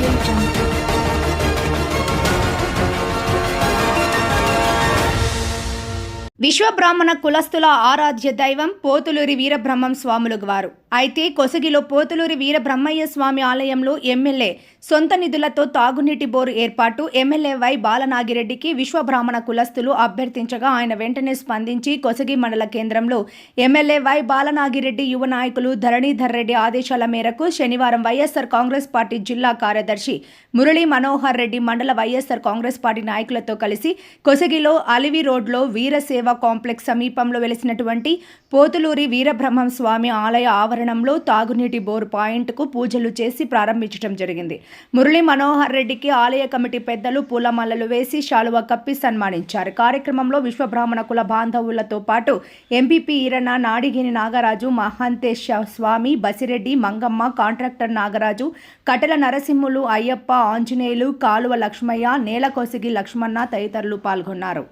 冤家 విశ్వబ్రాహ్మణ కులస్తుల ఆరాధ్య దైవం పోతులూరి వీరబ్రహ్మం స్వాములు వారు. అయితే కొసగిలో పోతులూరి వీరబ్రహ్మయ్య స్వామి ఆలయంలో ఎమ్మెల్యే సొంత నిధులతో తాగునీటి బోరు ఏర్పాటు ఎమ్మెల్యే వై బాలనాగిరెడ్డికి విశ్వబ్రాహ్మణ కులస్తులు అభ్యర్థించగా ఆయన వెంటనే స్పందించి కొసగి మండల కేంద్రంలో ఎమ్మెల్యే వై బాలనాగిరెడ్డి యువ నాయకులు ధరణీధర్ రెడ్డి ఆదేశాల మేరకు శనివారం వైఎస్ఆర్ కాంగ్రెస్ పార్టీ జిల్లా కార్యదర్శి మురళీ మనోహర్ రెడ్డి మండల వైఎస్ఆర్ కాంగ్రెస్ పార్టీ నాయకులతో కలిసి కొసగిలో అలివి రోడ్లో వీరసేవ కాంప్లెక్స్ సమీపంలో వెలిసినటువంటి పోతులూరి వీరబ్రహ్మం స్వామి ఆలయ ఆవరణంలో తాగునీటి బోరు పాయింట్కు పూజలు చేసి ప్రారంభించడం జరిగింది. మురళీ మనోహర్ రెడ్డికి ఆలయ కమిటీ పెద్దలు పూలమాలలు వేసి శాలువ కప్పి సన్మానించారు. కార్యక్రమంలో విశ్వబ్రాహ్మణ కుల బాంధవులతో పాటు ఎంపీపీ ఈరణ నాడిగిని నాగరాజు మహంతేశ స్వామి బసిరెడ్డి మంగమ్మ కాంట్రాక్టర్ నాగరాజు కటల నరసింహులు అయ్యప్ప ఆంజనేయులు కాలువ లక్ష్మయ్య నేలకొసిగి లక్ష్మణ తదితరులు పాల్గొన్నారు.